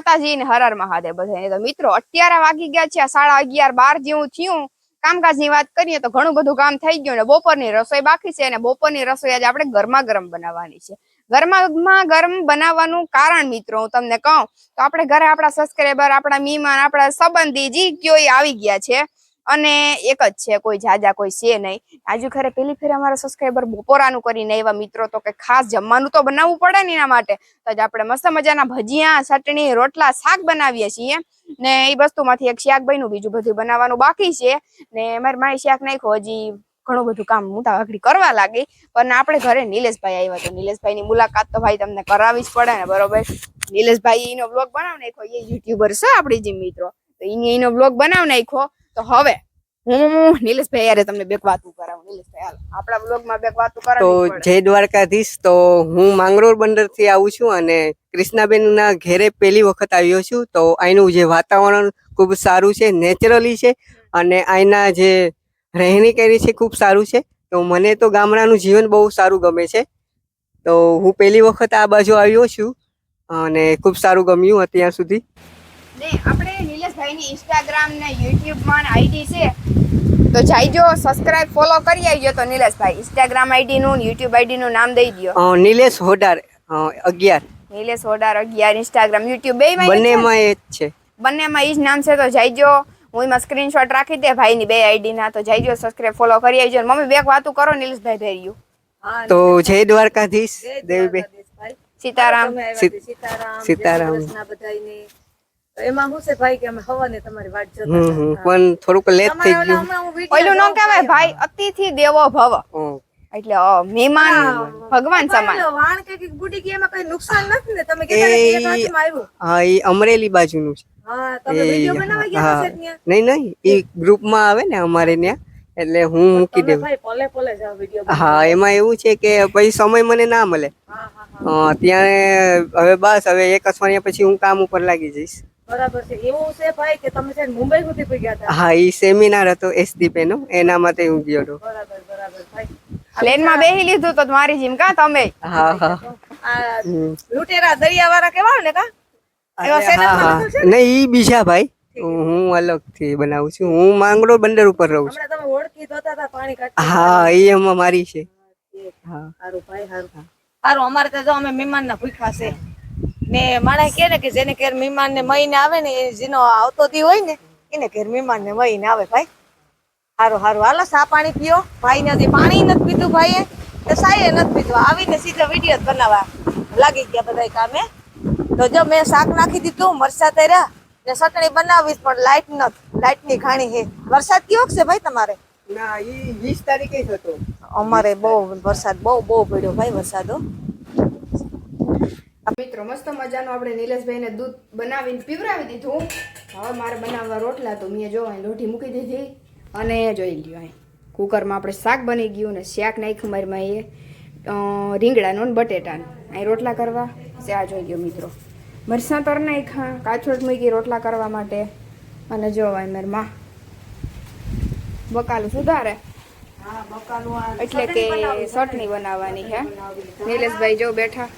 માતાજી ને હર મહાદેવ બધા તો મિત્રો, અત્યારે વાગી ગયા છે સાડા અગિયાર બાર જેવું થયું. કામકાજની વાત કરીએ તો ઘણું બધું કામ થઈ ગયું ને બપોરની રસોઈ બાકી છે અને બપોરની રસોઈ આજે આપણે ગરમા ગરમ બનાવવાની છે. ગરમા ગરમ બનાવવાનું કારણ મિત્રો હું તમને કહું, તો આપણે ઘરે આપણા સબસ્ક્રાઈબર આપણા મહેમાન, આપણા સંબંધી જી કયો આવી ગયા છે. અને એક જ છે, કોઈ જાજા, કોઈ છે નહીં. આજુ ખરે પેલી ફેર અમારા સબસ્ક્રાઈબર બપોરાનું કરીને એવા મિત્રો, તો કે ખાસ જમવાનું તો બનાવવું પડે ને એના માટે. તો જ આપણે મસ્ત મજાના ભજીયા, ચટણી, રોટલા, શાક બનાવીએ છીએ. ને એ વસ્તુમાંથી એક શાક બીજું બધું બનાવવાનું બાકી છે. ને મારી માય શાક નાખ્યો, હજી ઘણું બધું કામ મોટા વાઘડી કરવા લાગી. પણ આપણે ઘરે નિલેશભાઈ આવ્યા તો નિલેશભાઈની મુલાકાત તો ભાઈ તમને કરાવવી જ પડે ને, બરોબર? નિલેશભાઈ એનો બ્લોગ બનાવ નાખ્યો. એ યુટ્યુબર છે આપણી જે મિત્રો. તો એને એનો બ્લોગ બનાવ નાખ્યો. તો હવે હું નિલેશભાઈ યારે તમને બેક વાતું કરાવું. નિલેશભાઈ હાલ. આપણા બ્લોગમાં બેક વાતું તો જય દ્વારકાધીશ. તો હું માંગરોળ બંદરથી આવું છું અને કૃષ્ણાબેન ના ઘેરે પહેલી વખત આવ્યો છું. તો અહીંનું જે વાતાવરણ ખૂબ સારું છે નેચરલી છે અને અહીંના જે રહેણી કરી છે ખૂબ સારું છે. તો મને તો ગામડાનું જીવન બહુ સારું ગમે છે. તો હું પહેલી વખત આ બાજુ આવ્યો છું અને ખૂબ સારું ગમ્યું અત્યાર સુધી. ને આપણે નિલેશભાઈની ઇન્સ્ટાગ્રામ ને યુટ્યુબમાં આઈડી છે તો જાઈજો સબસ્ક્રાઇબ ફોલો કરી આવજો તો નિલેશભાઈ. ઇન્સ્ટાગ્રામ આઈડી નું યુટ્યુબ આઈડી નું નામ દઈ દો નિલેશ હોડાર અગિયાર. નિલેશ હોડાર અગિયાર ઇન્સ્ટાગ્રામ યુટ્યુબ બે માં બંનેમાં એ જ છે. બંનેમાં ઈ જ નામ છે તો જાઈજો. હું એમાં સ્ક્રીનશોટ રાખી દે ભાઈની બે આઈડી ના તો જાઈજો સબસ્ક્રાઇબ ફોલો કરી આવજો. મમ્મી બે વાતું કરો નિલેશભાઈ ધૈર્યું તો જય દ્વારકાધીશ દેવીબેન. સીતારામ. સીત- સીતારામ તો એમાં હું છે ભાઈ કે અમે હવાને તમારી વાટ જોતા. પણ થોડુંક લેટ થઈ ગયું. ઓલું ન કહેવાય ભાઈ અતિથિ દેવો ભવ. એટલે મહેમાન ભગવાન સમાન. વાણ કે બુટી કે એમાં કઈ નુકસાન નથી ને? તમે કે આવ્યું. હા એ અમરેલી બાજુનું છે. હા તમે એ બનાવી ગયા હા ત્યાં? નહીં નહીં એ ગ્રુપમાં આવે ને અમારે ત્યાં એટલે હું મૂકી દઉં ભાઈ પોલે પોલે જાઓ વીડિયો હા એમાં એવું છે કે પછી સમય મને ના મળે. ત્યાં હવે બસ હવે એક અઠવાડિયા પછી હું કામ ઉપર લાગી જઈશ. બરાબર છે. એવું છે ભાઈ કે તમે છે મુંબઈ સુધી પી ગયા હતા? હા એ સેમિનાર હતો એસડીપ નો. એના માટે હું ગયો હતો. બરાબર બરાબર ભાઈ. પ્લેનમાં બેહી લીધું તો મારી જીમ કા તમે? હા હા. આ દરિયા વાળા કેવા ને કા? એવા અરે સેના હા. પર હા નહીં ઈ બીજા ભાઈ. હું અલગથી બનાવું છું. હું માંગરોળ બંદર ઉપર રહું છું. તમે ઓળખી ધોતા હતા પાણી કાઢતા હા એ એમાં મારી છે. હા સારું ભાઈ સારું. સારું અમારે ત્યાં જો અમે મહેમાન ના ભૂખ્યા છે. ને માણસ કે ને કે જેને ઘેર મહેમાન ને મહિને આવે ને જેનો આવતો દી હોય ને એને ઘેર મહેમાન ને મહિને આવે ભાઈ. સારું હારું હાલો સા પાણી પીઓ. ભાઈ ને હજી પાણી નથી પીધું ભાઈએ. તો સાયે નથી પીધું. આવીને સીધો વીડિયો બનાવવા. લાગી ગયા બધા કામે. તો જો મેં શાક નાખી દીધું મરચા તર્યા. ને ચટણી બનાવી પણ લાઈટ નથી લાઈટની ખાણી છે વરસાદ કેવો છે ભાઈ તમારે? ના ઈ વીસ તારીખે જ હતો. અમારે બહુ વરસાદ બહુ બહુ પડ્યો ભાઈ વરસાદ હો. મિત્રો મસ્ત મજાનું આપણે નિલેશભાઈને દૂધ બનાવીને પીવરાવી દીધું. હવે મારે બનાવવા રોટલા તો મેં જો અહીં લોઢી મૂકી દીધી અને જોઈ લ્યો અહીં. કુકરમાં આપણે શાક બની ગયું ને શાક નાખ્યું મારી એ રીંગણાનો ને બટેટાનો. અહીં રોટલા કરવા. આ જોઈ ગયો મિત્રો. મરસાં તર નાખ્યા કાછોડ મૂકી રોટલા કરવા માટે. અને જો અહીં મારી માં બકાલું સુધારે એટલે કે ચટણી બનાવવાની હે નિલેશભાઈ જો બેઠા.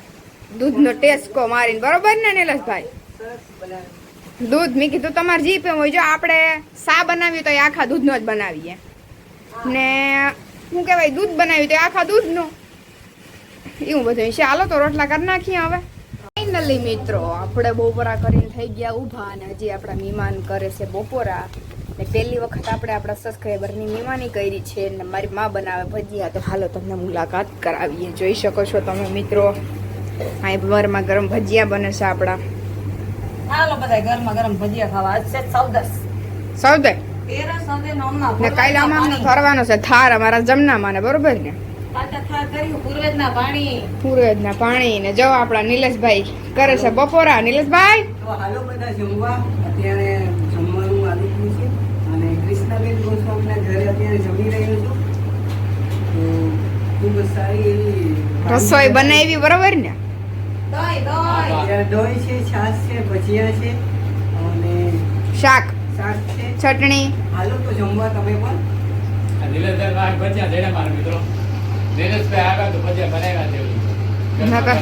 દૂધનો ટેસ્ટ કો મારીને, બરોબર ને નિલેશભાઈ? દૂધ, મેં કીધું તમારે જીપે હોય જો આપણે સા બનાવ્યું તો એ આખા દૂધનો જ બનાવીએ. ને શું કહેવાય, દૂધ બનાવ્યું તો આખા દૂધનું. એવું બધું છે. હાલો તો રોટલા કરી નાખીએ હવે. ફાઇનલી મિત્રો, આપણે બપોરા કરીને થઈ ગયા ઊભા અને હજી આપણા મહેમાન કરે છે બપોરા. ને પહેલી વખત આપણે આપણા સબસ્ક્રાઈબરની મહેમાની કરી છે ને મારી મા બનાવે ભજીયા. તો હાલો તમને મુલાકાત કરાવીએ. જોઈ શકો છો તમે મિત્રો. અહીં ભરમાં ગરમ ભજીયા બને છે આપણા. હાલો બધા ઘરમાં ગરમ ભજીયા ખાવા. આજ છે ચૌદસ સૌદે નો કાલે અમારે ફરવાનો છે થાર અમારા જમનામાં ને બરોબર ને? પાટા થાર કર્યું પૂર્વેજના પાણી. ને જો આપણા નિલેશભાઈ કરે છે બપોરા. નિલેશભાઈ? હાલો બધા જમવા. અત્યારે જમવાનું આવી ગયું છે. અને કૃષ્ણાબેન ગોસ્વામીના ઘરે અત્યારે જમી રહ્યો છું. ખૂબ સારી એવી રસોઈ બનાવી બરોબર ને? દોય દોય. છે છાશ છે ભજીયા છે અને શાક. શાક છે. ચટણી. હાલો તો જમવા તમે પણ. નીલેશભાઈ વાઘ ભજીયા જઈને મારા મિત્રો? નીલેશભાઈ આવ્યા તો ભજીયા બનાવ્યા છે નકર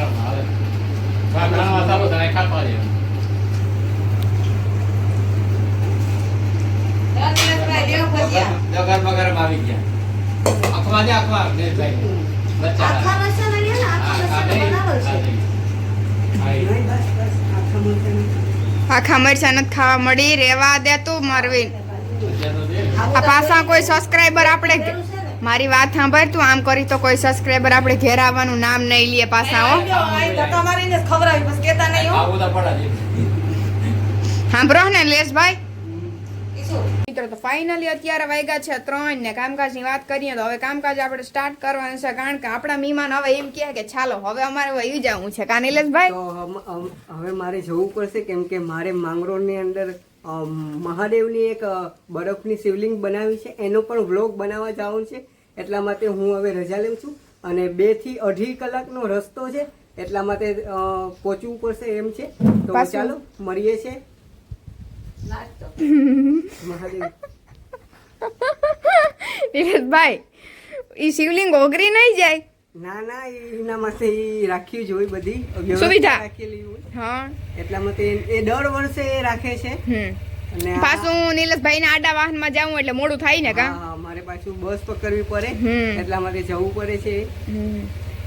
વાઘ ઘણો સારો તને ખાવા દે આવી ગયા. આખવા દે આખવા નીલેશભાઈ આખા ને આખા મસાલા બનાવો છે. આખા મરચાં નથી ખાવા મળી રેવા દે તું મરવીન. આ પાછા કોઈ સબસ્ક્રાઇબર આપણે મારી વાત સાંભળ તું આમ કરી તો કોઈ સબસ્ક્રાઇબર આપણે ઘેર આવવાનું નામ નહીં લે પાછા હો. સાંભળો ને લેશભાઈ? મિત્રો તો ફાઇનલી અત્યારે વાગ્યા છે ત્રણ ને કામકાજની વાત કરીએ તો હવે કામકાજ આપણે સ્ટાર્ટ કરવાનું છે કારણ કે આપણા મહેમાન હવે એમ કહે કે ચાલો હવે અમારે વહી જવું છે. કા નિલેશભાઈ? તો હમ- હમ- હવે મારે જવું પડશે કેમ કે મારે માંગરોળની અંદર મહાદેવની એક બરફની શિવલિંગ બનાવી છે. એનો પણ વ્લોગ બનાવવા જવાનું છે એટલા માટે હું હવે રજા લઉં છું. અને બેથી અઢી કલાકનો રસ્તો છે એટલા માટે પહોંચવું પડશે એમ છે. તો? ચાલો મળીએ છે. નાસ્તો. મહાદેવ નિલેશભાઈ ઈ શિવલિંગ ઓગરી નહીં જાય? ના ના એના માટે રાખ્યું જ હોય બધી સુવિધા. રાખેલી હોય. હા. એટલા માટે એ- એ દર વર્ષે એ રાખે છે. અને પાછું નિલેશભાઈ ના આડા વાહનમાં જવું એટલે મોડું થાય ને કા? મારે પાછું બસ પકડવી પડે. એટલા માટે જવું પડે છે.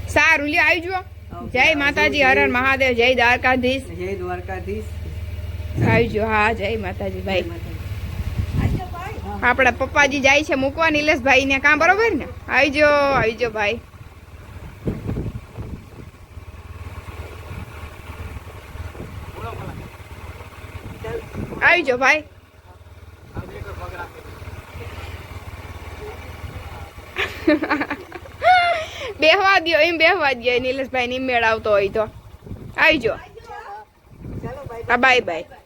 સારું લ્યો જુઓ જય માતાજી હર હર મહાદેવ જય દ્વારકાધીશ. જય દ્વારકાધીશ. આવજો હા, જય માતાજી, ભાઈ. આપણા પપ્પાજી જાય છે મૂકવા નિલેશભાઈ ને કાં, બરોબર ને? આવજો આવજો, ભાઈ. આવજો, ભાઈ. બેહવા દો એમ બેહવા દ્યો નિલેશભાઈ ની મેળ આવતો હોય તો. આવજો. Bye bye.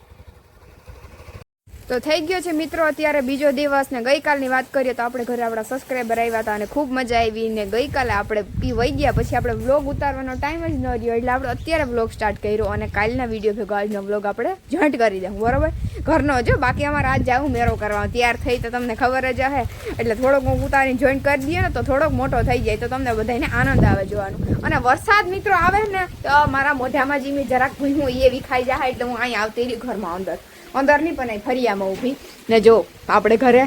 તો થઈ ગયો છે મિત્રો, અત્યારે બીજો દિવસ ને ગઈકાલની વાત કરીએ તો આપણે ઘરે આપણા સબસ્ક્રાઈબર આવ્યા હતા અને ખૂબ મજા આવી ને ગઈકાલે આપણે પી વહી ગયા, પછી આપણે વ્લોગ ઉતારવાનો ટાઈમ જ ન રહ્યો એટલે આપણે અત્યારે વ્લોગ સ્ટાર્ટ કર્યો અને કાલના વીડિયો ભેગો આજનો વ્લોગ આપણે જોઈન્ટ કરી દઉં બરોબર? ઘરનો જો, બાકી અમારે આજ જાવું મેરો કરવા તૈયાર થઈ તો તમને ખબર જ હશે એટલે થોડોક હું ઉતારીને જોઈન્ટ કરી દઈએ ને તો થોડોક મોટો થઈ જાય, તો તમને બધાને આનંદ આવે જોવાનું. અને વરસાદ મિત્રો આવે ને, તો મારા મોઢામાં જીમી જરાક ભૂંયું એ વિખાઈ જાય એટલે હું અહીં આવતી રહી ઘરમાં અંદર. અંદર નહીં પણ ફરિયામાં ઊભી. ને જો આપણે ઘરે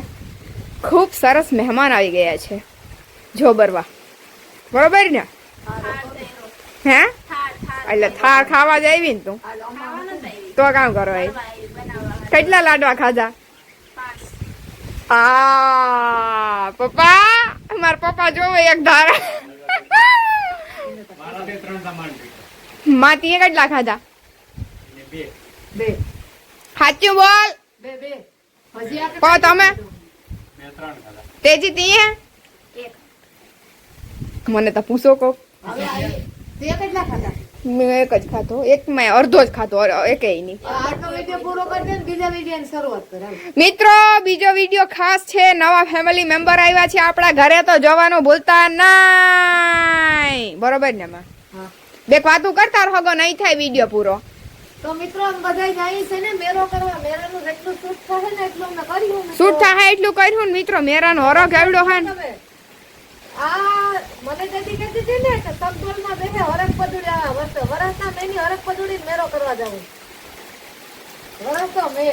ખૂબ સરસ મહેમાન આવી ગયા છે. જો બરવા. બરોબર ને? હે? એટલે થાળ ખાવા જ આવી ને તું? તો કામ કરો એ કેટલા લાડવા ખાધા? આ પપ્પા મારા પપ્પા જોવે એક ધારા. માતીએ કેટલા ખાધા? બે. બે. સાચું બોલ. કહો તમે. તેજી તીએ મને તો પૂછો કો. હવે આ- તે કેટલા ખાધા? મેં એક જ ખાતો એક મેં અડધો જ ખાધો. એક નહીં. મિત્રો બીજો વીડિયો ખાસ છે. નવા ફેમિલી મેમ્બર આવ્યા છે આપણા ઘરે તો જવાનું ભૂલતા ના બરોબર ને માં? બે વાતું કરતા રહો નહીં થાય વીડિયો પૂરો. તો મિત્રો અમે બધાય જઈએ છે ને મેરો કરવા. મેરાનું જેટલું શૂટ થશે ને એટલું અમે કર્યું શૂટ થાય એટલું કર્યું ને મિત્રો મેરાનો હરો કેવડો હા ને. તમે આ મને તેથી કહેતી હતી ને કે સગડોળમાં બેસે હરક પદુડી આ વર્ષે. વરસના મેની હરક પદુડી મેરો કરવા જાવું વરસો મે.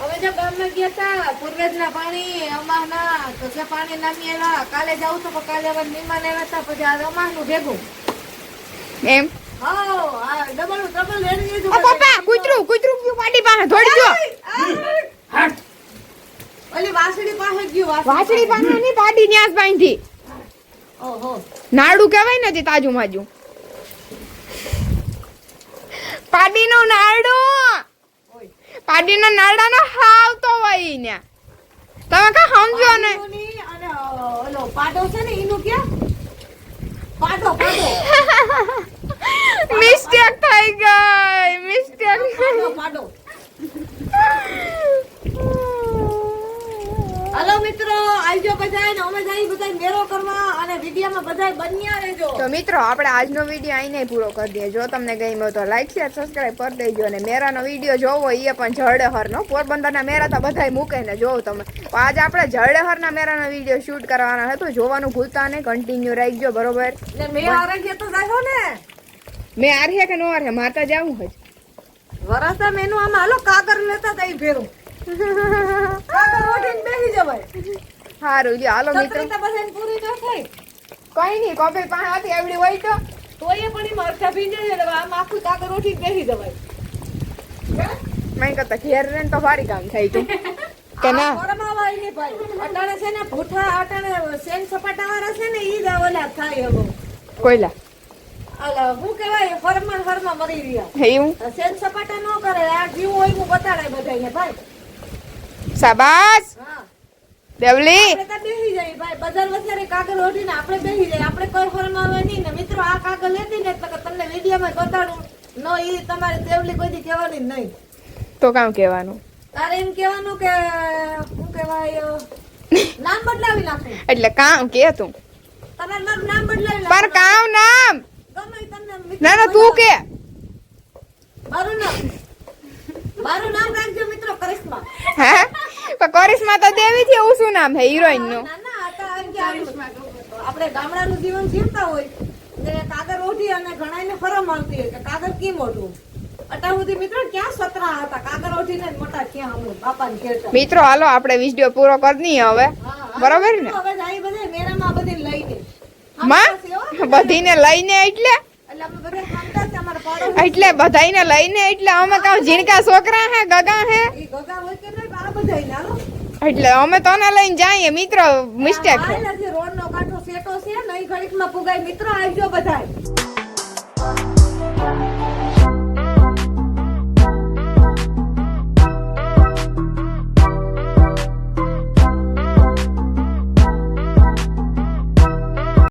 હવે જો ગામમાં ગયા તા પૂર્વેજના પાણી અમાના તો જે પાણી નામી એવા કાલે જાઉં તો કાલે મહેમાન આવ્યા હતા પછી આ અમાહનું ભેગું. એમ? ઓ પપ્પા કૂતરું કૂતરું ગયું પાટી પાસે દોડી ગયો. ઓલી પાસે ગયું વાછડી પાસે. ની પાટી ન્યાસ બાંધી. ઓહો. નાડું કહેવાય નથી તાજુ માજુ. પાડીનું નાડું. પાડીના નાડાનો હાવ તો હોય ને. તમે કા સમજો ને? પાટો અને ઓલો પાડો છે ને એનું ક્યાં? પાડો પાડો. મિસ્ટેક થઈ ગઈ મિસ્ટેક પાડો મિત્રો આવજો બધાય ને અમે જઈ બધાય મેરો કરવા અને વિડીયોમાં બધાય બન્યા રહેજો. તો મિત્રો આપણે આજનો વીડિયો અહીં પૂરો કરી દઈએ. જો તમને ગમ્યો તો લાઈક શેર સબસ્ક્રાઇબ કરી દેજો અને મેરાનો વીડિયો જોવો એ પણ જળહરનો. પોરબંદરના મેરા તો બધાય મૂકે ને જોવો તમે. તો આજે આપણે જળહરના મેરાનો વીડિયો શૂટ કરવાનો હતો. જોવાનું ભૂલતા નહીં કન્ટિન્યુ રાખજો બરોબર? ને મેં આરોગ્ય તો જાયો ને. મેં આર્યા કે નો આર્યા માતા જાવું હજ વરસા મેનું આમાં હાલો કાગર લેતા તઈ ફેરું કાગર ઓઢીને બેસી જવાય. સારું લ્યો હાલો મિત્રો. તો બધાને પૂરી ન થાય કઈ નહીં કપિલ પાસે હતી એવડી હોય તો. તોય પણ એમાં અડધા ભીંજે છે આમ આખું કાગર ઉઠી બેસી જવાય. મેં કરતા ઘેર રહે તો ભારી કામ થાય તું. કે ના? ભાઈ. અટાણે છે ને ભૂઠા અટાણે સેન સપાટા વાળા છે ને ઈ જ ઓલા થાય હવે. કોયલા? શું કહેવાય ફરમાન ફરમા મરી રહ્યા એવું? સેન સપાટા નો કરે આ જીવ હોય હું બતાડાય બધાને ભાઈ. શાબાશ! હા. દેવલી! આપણે તો બેસી જાય ભાઈ. બજાર વચ્ચે કાગળ ઓઢીને આપણે બેહી જાય આપણે કોઈ ફરમાવે નહીં ને મિત્રો આ કાગળ લેતી ને એટલે તમને વિડીયોમાં બતાડું નો એ તમારે દેવલી કોઈથી કહેવાની નહીં. તો કામ કહેવાનું? તારે એમ કહેવાનું કે હું કહેવાય નામ બદલાવી નાખું. એટલે કામ કે તું? તમારે મારું નામ બદલાવી પર કામ નામ! ના ના તું કે. મારું નામ. મારું નામ રાખજો મિત્રો કરિશ્મા. હે? પણ કરિશ્મા તો દેવી છે એવું શું નામ છે હિરોઈનનું? આપણે ગામડાનું જીવન જીવતા હોય ને કાગળ ઓઢી અને ઘણાને ફરમ આવતી હોય કે કાગળ કેમ ઓઢવું? મિત્રો ક્યાં સતરા હતા? કાગળ ઓઢીને મોટા ક્યાં અમે મિત્રો હાલો આપણે વીડિયો પૂરો કરી હવે. હા, હા. બરોબર ને? હવે બધા બધે બધી લઈને માં? બધીને લઈને એટલે? એટલે બધા બધાઈને લઈને એટલે અમે કાં ઝીણકા છોકરા હે ગગા હે. એટલે અમે તને લઈને જઈએ મિત્રો મિસ્ટેક છે રોડ નો કાંઠો સેટો છે નહીં ઘડીકમાં પુગાય મિત્રો આવજો બધાય.